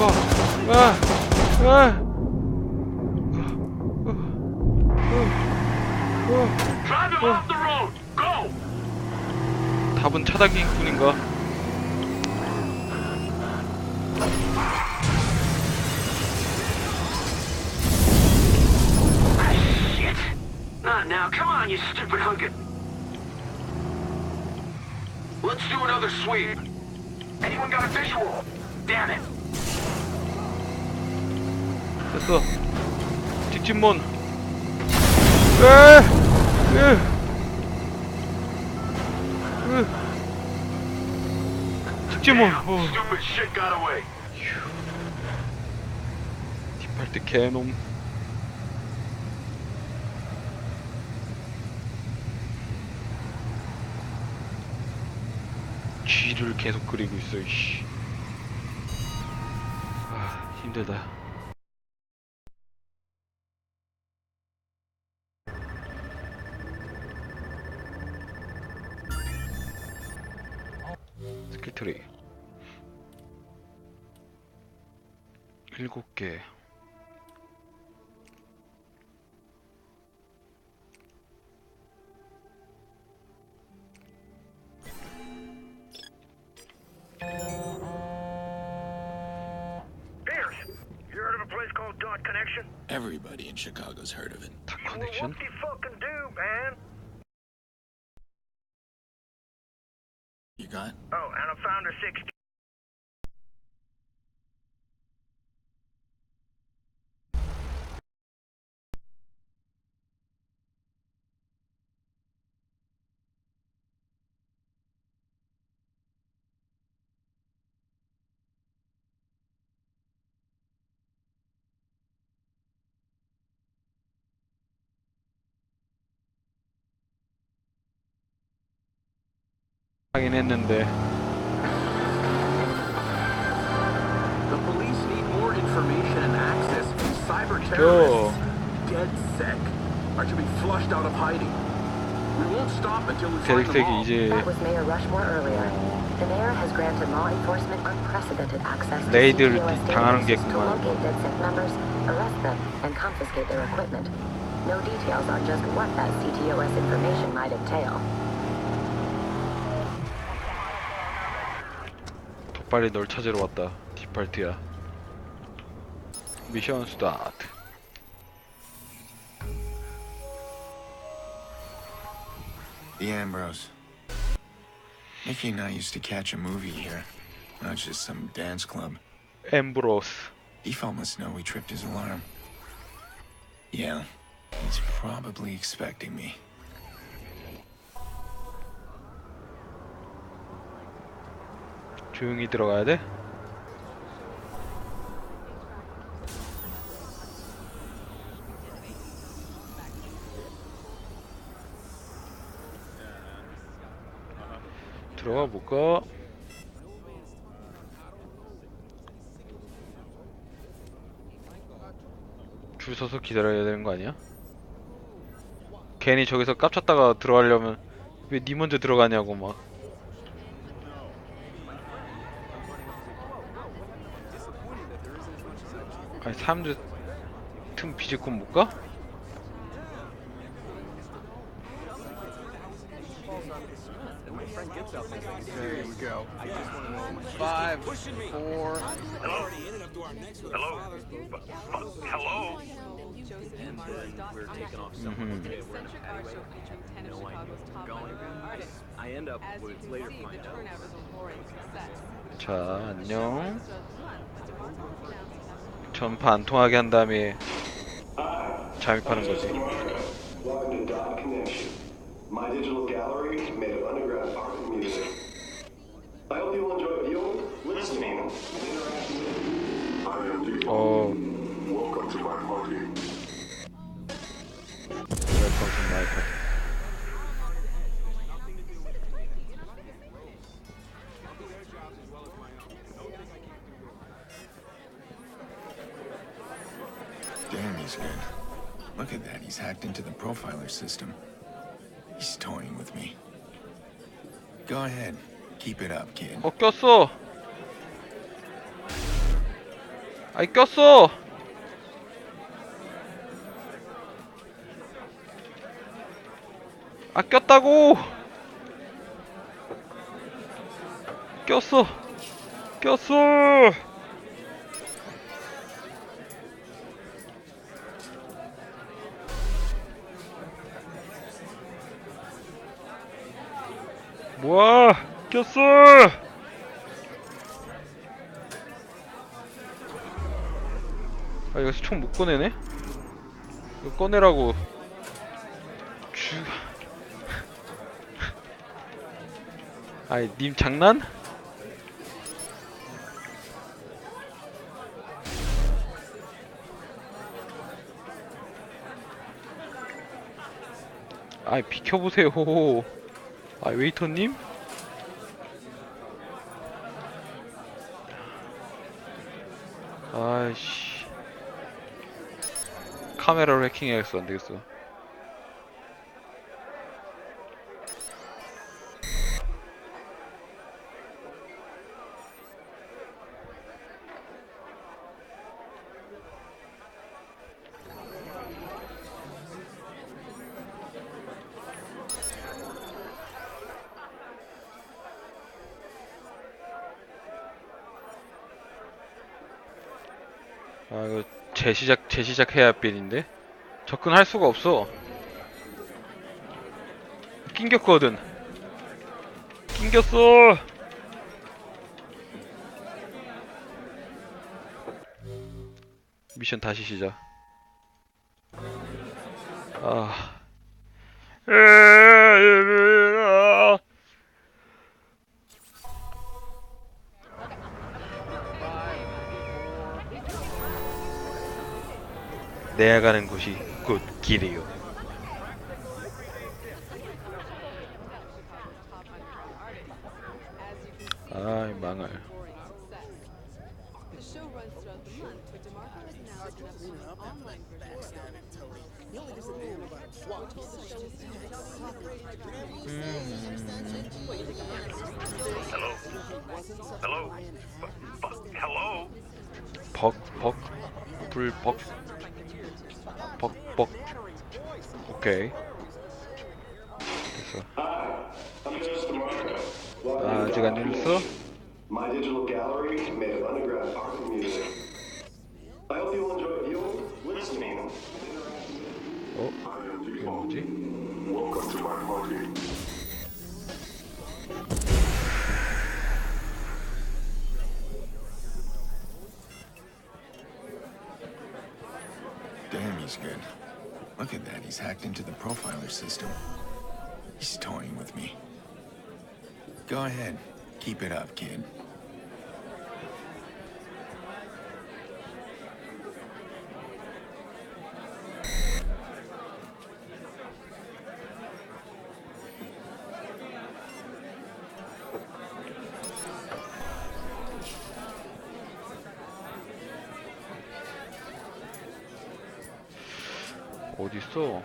아, 아. Go. 답은 차단기 뿐인가? Shit. Not now. Come on, you stupid hunkin. Let's do another sweep. Anyone got a visual? Damn it. 됐어. 에, 에, 으. 직진문. 어. 때 개놈. 쥐를 계속 그리고 있어, 이씨. 아, 힘들다. 일곱 개. 하긴 했는데 The police need more information and access from cyber Go. terrorists. Dead sec are to be flushed out of hiding. We won't stop until we find them 대릭색이 all. 이제 That was Mayor Rushmore earlier. The mayor has granted law enforcement unprecedented access to 레이드를 CTOS 당하는 databases to 게구만. locate DedSec members, arrest them, and confiscate their equipment. No details on just what that CTOS information might entail. 덕발이 널 찾으러 왔다 뒷팔트야 미션 스타트 The Ambrose. Nicky and I used to catch a movie here. Not just some dance club. 엠브로스 Default must know we tripped his alarm. Yeah, he's probably expecting me. 조용히 들어가야 돼? 들어가 볼까? 줄 서서 기다려야 되는 거 아니야? 괜히 저기서 깝쳤다가 들어가려면 왜 니 먼저 들어가냐고 막 아니 사람들 틈 비집고 못 가? Five, four, Hello? Hello? I end up with later find out. 자 안녕 전파 안 통하게 한 다음에 잠입하는 거지 he's good. Look at that, he's hacked into the profiler system. He's toying with me. Go ahead, keep it up, kid. 어 꼈어 아이 꼈어 아 꼈다고 꼈어 꼈어 뭐야 꼈어 아 여기서 총 못 꺼내네? 이거 꺼내라고 주... 아이 님 장난? 아이 비켜보세요 아 웨이터님? 아이씨. 카메라로 해킹해야겠어. 안되겠어 아 이거 재시작 재시작해야 할 빌인데? 접근할 수가 없어. 낑겼거든. 낑겼어. 미션 다시 시작. 아 내가 가는 곳이 곧 길이요. 아이 망할. The show runs throughout the month, but DeMarco is now opening up an online virtual Hello? Hello? Hello? 벅, 벅, 불, 벅, 벅, 벅. 오케이. 됐어. 아, 아직 안 Dot 눌렀어? Connection, My digital gallery made of underground art and music. I hope you'll enjoy viewing, listening, and 어? 이게 뭐지? Welcome to my party. Hacked into the profiler system. He's toying with me. Go ahead. Keep it up, kid. 어딨어?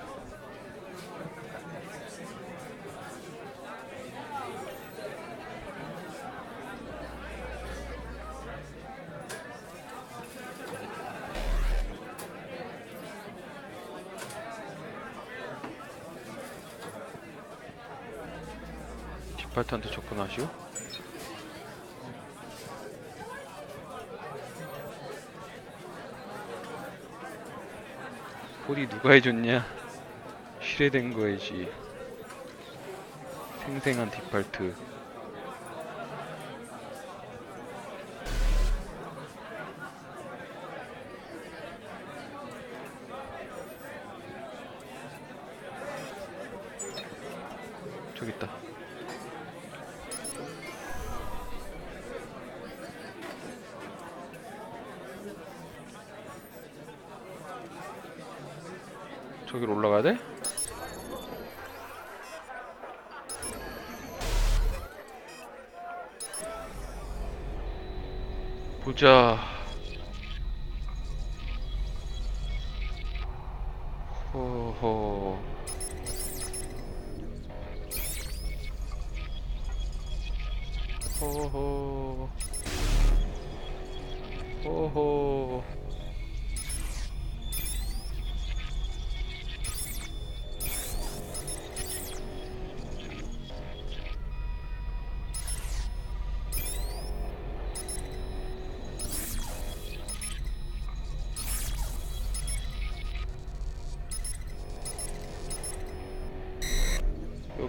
디팔트한테 접근하시오? 폴이 누가 해줬냐? 실해된 거이지. 생생한 디팔트. 저기 있다. 저기로 올라가야 돼? 보자.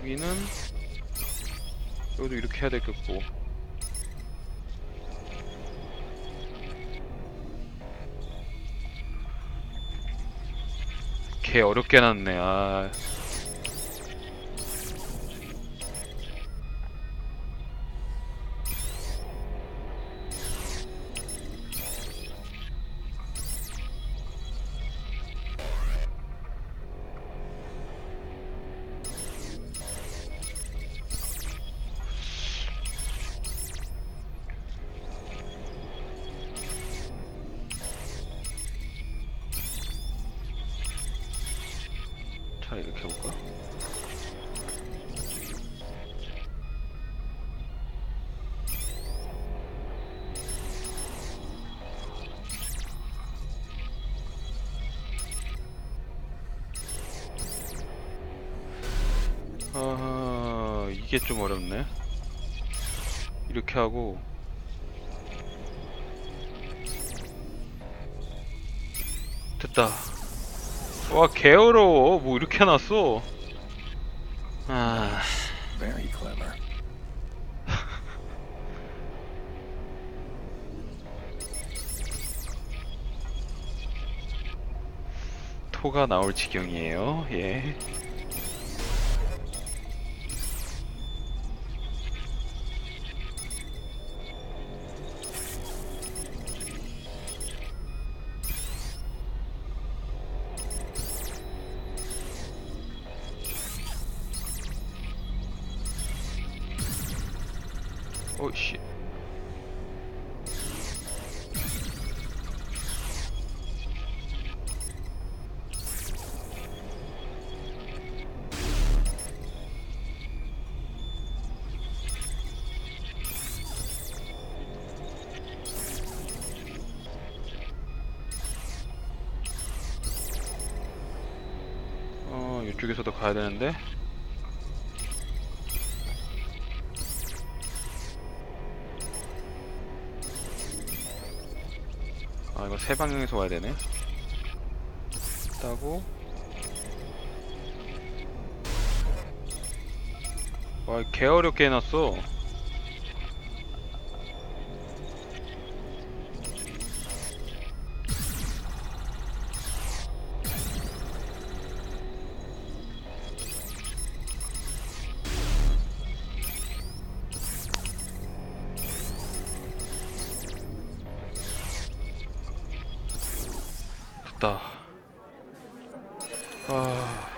여기는 여기도 이렇게 해야 되겠고. 개 어렵게 해놨네. 아 아 이게 좀 어렵네. 이렇게 하고. 됐다. 와 개어려워. 뭐 이렇게 해놨어. 아. Very clever. 토가 나올 지경이에요. 예 오씨 어 이쪽에서도 가야 되는데 세 방향에서 와야 되네. 따고. 와 개 어렵게 해놨어 됐다. 아.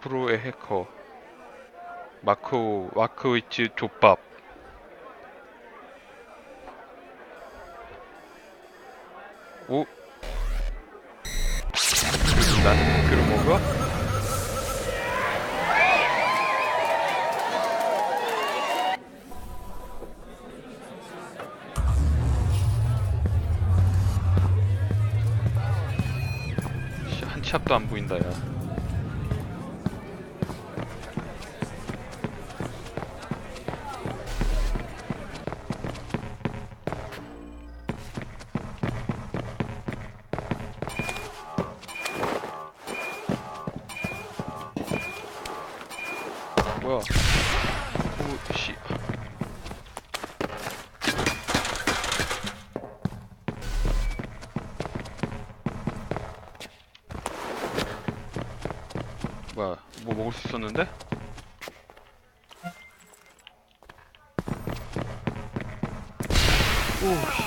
프로의 해커. 마크, 마크위치 족밥. 오? 앞도 안 보인다, 야. 뭐야? 있었는데? 오,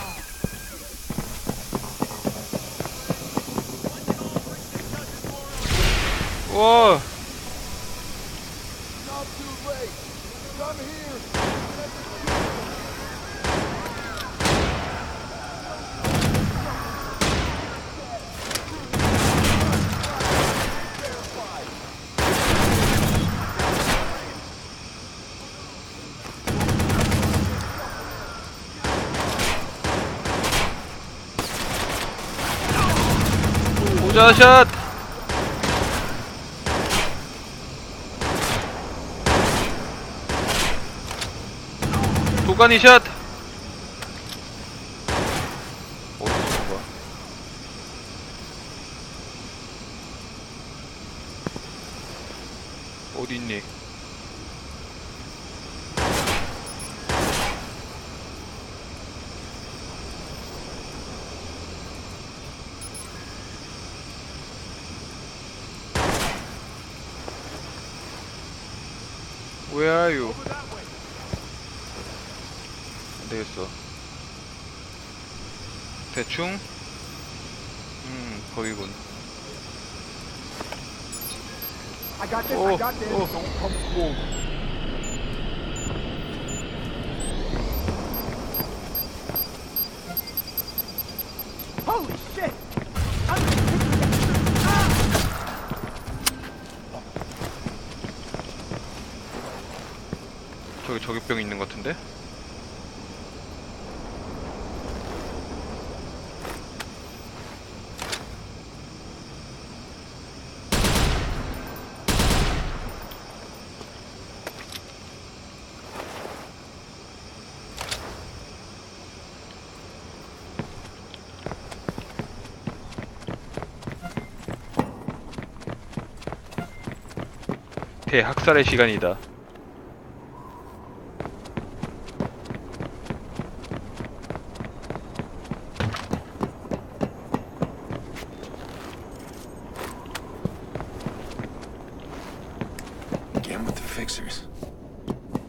모자샷. 도가니 샷 어디서 쏜 거야 어디 있니 Where are you? 안 되겠어. 대충? 음, 거기군. 오, 오. 저기 저격병 있는 것 같은데? 대학살의 시간이다. Again with the fixers.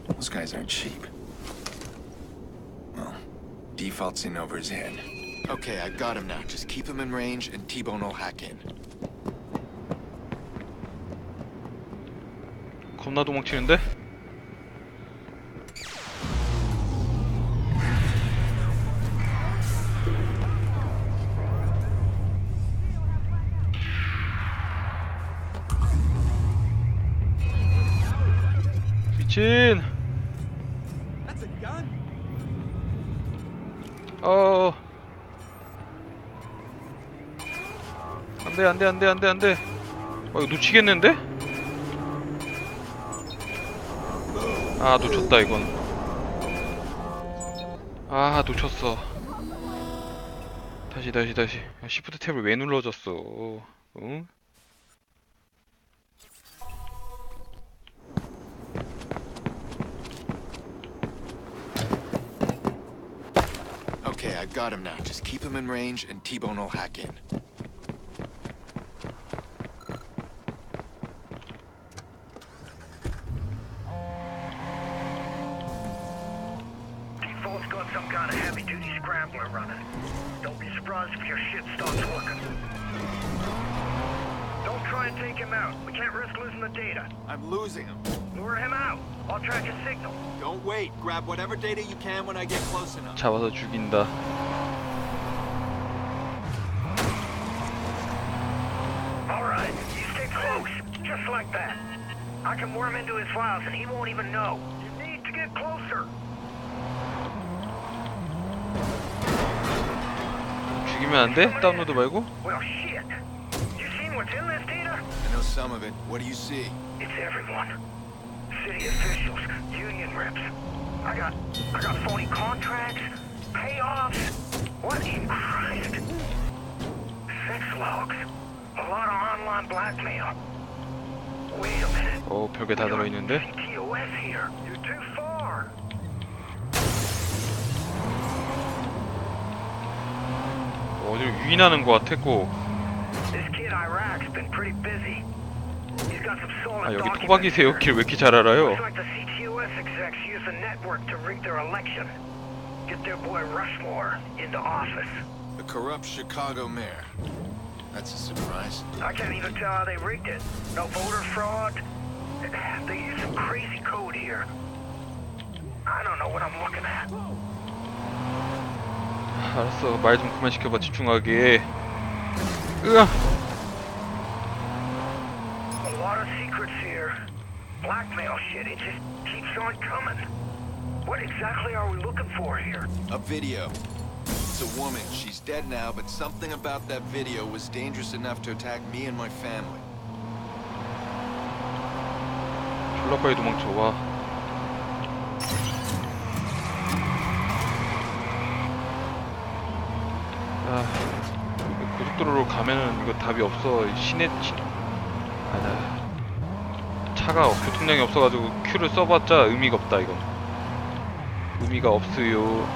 Those guys aren't cheap. Well, default's in over his head. Okay, I got him now. Just keep him in range and T-Bone will hack in. 겁나 도망치는데? 미친! 어. 안돼 안돼 안돼 안돼 안돼. 어 이거 놓치겠는데? 아 놓쳤다 이건 아 놓쳤어 다시 다시 다시 아, 시프트 탭을 왜 눌러줬어 응? Okay, I got him now. Just keep him in range and T-Bone will hack in. 잡아서 죽인다 All right, you stay close, just like that. I can worm into his files and he won't even know. You need to get closer. 죽이면 안 돼? 다운로드 말고? Well, shit. You seen what's in this data? I know some of it. What do you see? It's everyone. City officials, union reps. I got, I got phony contracts, payoffs. What in Christ? Sex logs. A lot of online blackmail. Wait a minute. 어 별게 다 들어있는데? TOS here. You're too far. 어디로 유인하는 것 같았고 This kid Iraq's been pretty busy. He's got some solid 아 여기 토박이세요? 길 왜 이렇게 잘 알아요? Looks like the CTOS execs use the network to rig their election. Get their boy Rushmore into office. The corrupt Chicago mayor. That's a surprise. I can't even tell how they rigged it. No voter fraud. They use some crazy code here. I don't know what I'm looking at. 알았어 말 좀 그만 시켜봐 집중하게 으아 Blackmail shit, it just keeps on coming. What exactly are we looking for here? A video. It's a woman. She's dead now, but something about that video was dangerous enough to attack me and my family. 졸라 빨리 도망쳐 와 아, 이거 고속도로로 가면은 이거 답이 없어 시내 시... 아니야 차가 교통량이 없어가지고 큐를 써봤자 의미가 없다 이건. 의미가 없어요.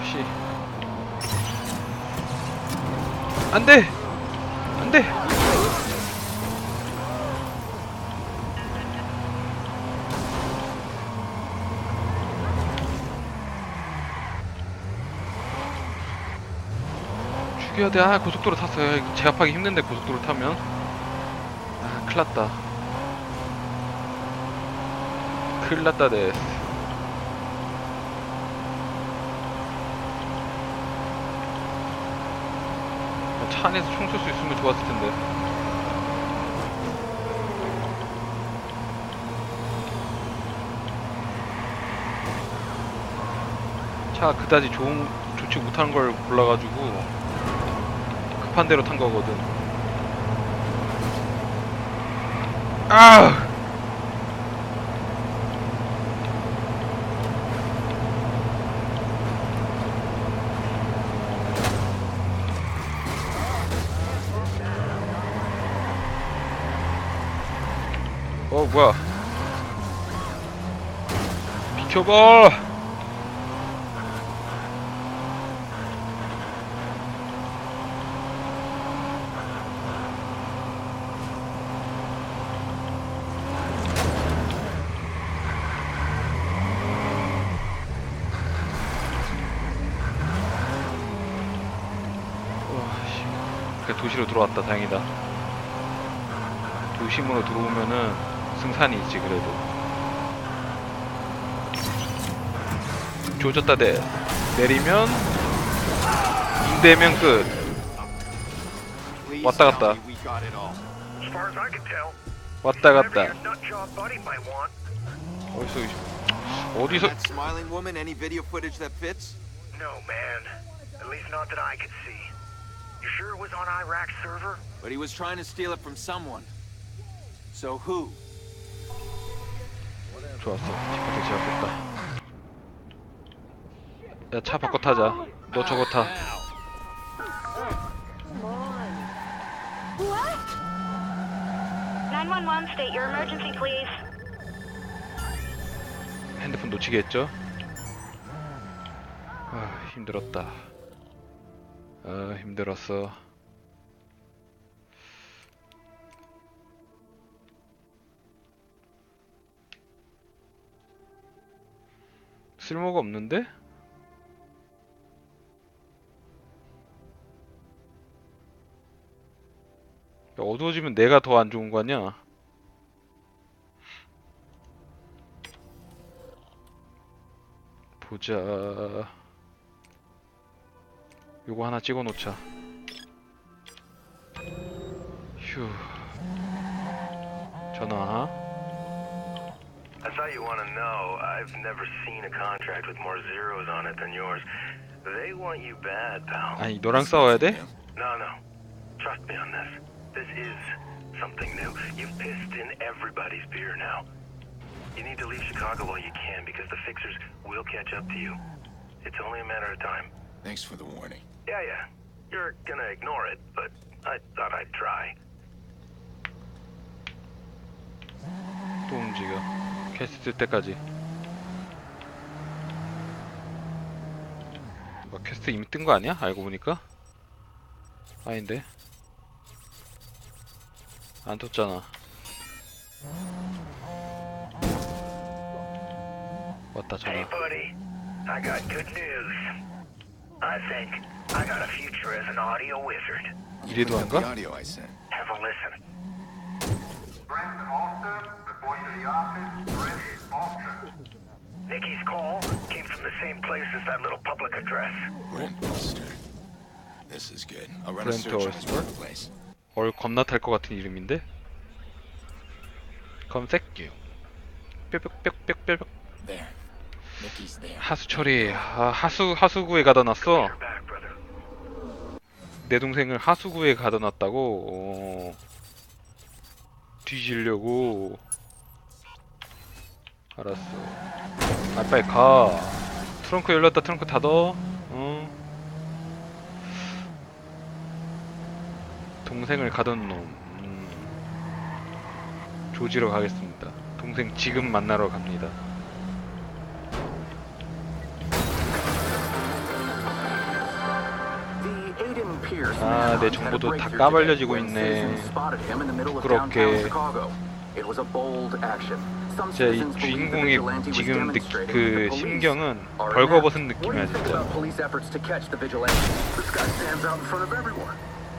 혹시. 안돼 안돼 죽여야 돼 아 고속도로 탔어요. 제압하기 힘든데 고속도로 타면. 아 큰일 났다. 큰일 났다 데스 차 안에서 총 쏠 수 있으면 좋았을 텐데. 차가 그다지 좋은 좋지 못한 걸 골라가지고 급한 대로 탄 거거든. 아! 어 뭐야? 비켜봐! 2시로 들어왔다 다행이다 도심으로 들어오면은 승산이 있지 그래도 조졌다 대 내리면 인대면 끝 왔다 갔다 왔다 갔다 어디서 어디서 That smiling woman, any video footage that fits? No, man. At least not that I could see. You sure it was on Iraq's server? But he was trying to steal it from someone. So who? 좋았어. 티파트 제압했다. 야 차 바꿔 타자. 너 저거 타. What? 911, state your emergency, please. 핸드폰 놓치게 했죠? 아 힘들었다. 아 힘들었어. 쓸모가 없는데? 야, 어두워지면 내가 더 안 좋은 거 아니야? 보자. 요거 하나 찍어 놓자. 휴. 전화. I thought you want to know. I've never seen a contract with more zeros on it than yours. They want you bad, pal. 아니, 너랑 싸워야 돼? No, no. Trust me on this. This is something new. You've pissed in everybody's beer now. You need to leave Chicago while you can because the fixers will catch up to you. It's only a matter of time. Thanks for the warning. Yeah, yeah. You're gonna ignore it, but I thought I'd try. 또 움직여. 캐스트 뜰 때까지. 뭐 캐스트 이미 뜬 거 아니야? 알고 보니까? 아닌데. 안 떴잖아. 왔다 Hey, 전화. buddy. I got good news. I think I got a future as an audio wizard. 이래도 한가? audio I sent. Have a listen. Brandon Austin, report to the office. Ready, Austin. Nikki's call came from the same place as that little public address. Brent Oyster. This is good. I'll run a Brent search on his Oyster? workplace. 얼 겁나 탈 것 같은 이름인데 검색규 뿅뿅뿅뿅뿅 There. Nikki's there. 하수 처리 아, 하수 하수구에 가다 놨어 You're back, brother. 내 동생을 하수구에 가다 놨다고? 어... 뒤지려고. 알았어. 아 빨리 가. 트렁크 열렸다. 트렁크 닫어 어? 동생을 가던 놈. 음. 조지러 가겠습니다. 동생 지금 만나러 갑니다 아, 내 정보도 다 까발려지고 있네. 부끄럽게. Some 진짜 이 주인공의 지금 느, 그 심경은 벌거벗은 느낌이야 진짜 about police efforts to catch the vigilante? This guy stands out in front of everyone,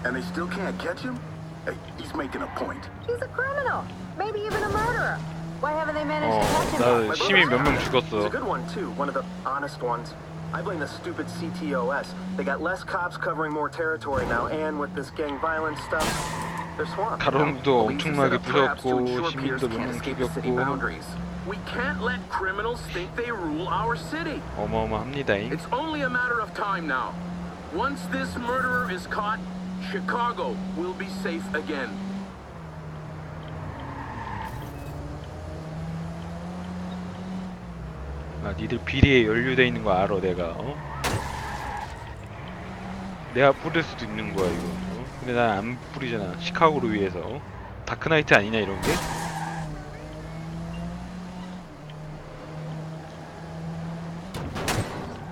and they still can't catch him? Hey, he's making a point. He's a criminal, maybe even a murderer. Why haven't they managed to catch him? 어, 나 시민 몇 명 죽었어 good one, too. One of the honest ones. I blame the stupid CTOS. They got less cops covering more territory now, and with this gang violence stuff, they're swamped. 가로등도 Police have 엄청나게 set up traps to 부셨고 ensure peers 시민도 can't 몇명 escape the city 죽였고 boundaries. We can't let criminals think they rule our city. 어마어마합니다잉 It's only a matter of time now. Once this murderer is caught, Chicago will be safe again. 아, 니들 비리에 연루돼 있는 거 알아 내가 어? 내가 뿌릴 수도 있는 거야 이거 어? 근데 난 안 뿌리잖아 시카고를 위해서 어? 다크나이트 아니냐 이런 게?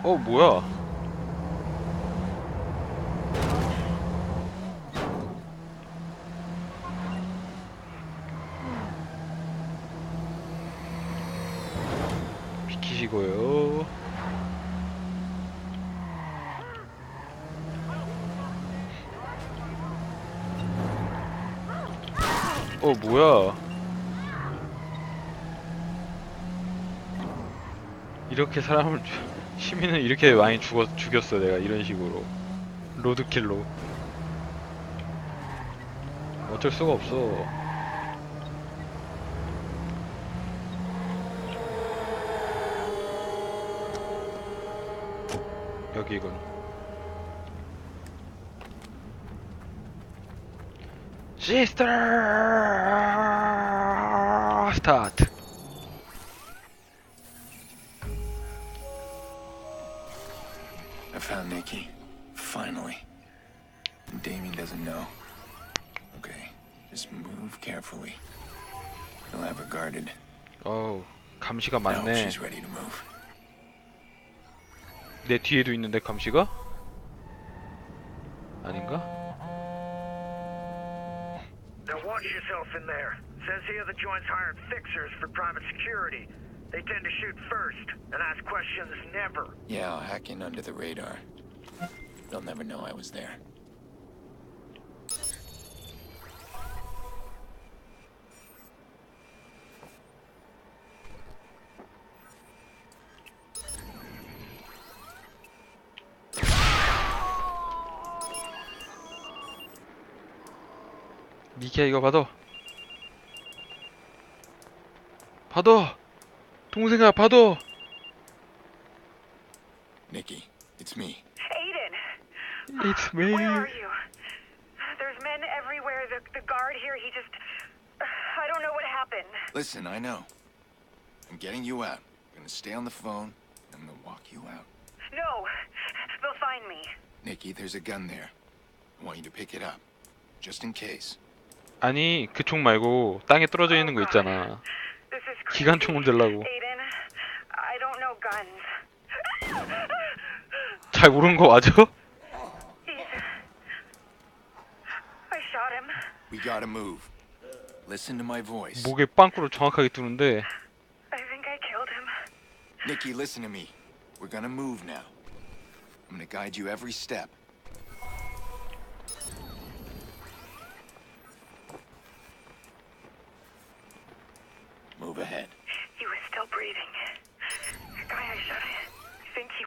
어 뭐야 비키시고요. 어 뭐야? 이렇게 사람을 죽- 시민은 이렇게 많이 죽었, 죽였어 내가 이런 식으로. 로드킬로. 어쩔 수가 없어 여기군 시스터 스타트 I found Nikki. Finally. And Damien doesn't know. Okay, just move carefully. He'll have her guarded. 어우 감시가 I hope 많네 she's ready to move. 내 뒤에도 있는데 감시가? 아닌가? Now watch yourself in there. Says here the joint's hired fixers for private security. They tend to shoot first and ask questions never. Yeah, I'll hack in under the radar. They'll never know I was there. 키야 이거 받아 받아 동생아 받아 Nikki, it's me. Aiden, It's me where are you? There's men everywhere. The, the guard here, he just. I don't know what happened. Listen, I know. I'm getting you out. I'm gonna stay on the phone. I'm gonna walk you out. No, they'll find me. Nikki, there's a gun there. I want you to pick it up. Just in case. 아니 그 총 말고 땅에 떨어져 있는 거 있잖아. 기관총을 들라고. 잘 모르는 거 맞아? We gotta move. Listen to my voice. 목에 빵꾸를 정확하게 뚫는데 I think I killed him. Nikki, listen to me. We're gonna move now. I'm gonna guide you every step. move ahead. You were still breathing. The guy I shot at, I think he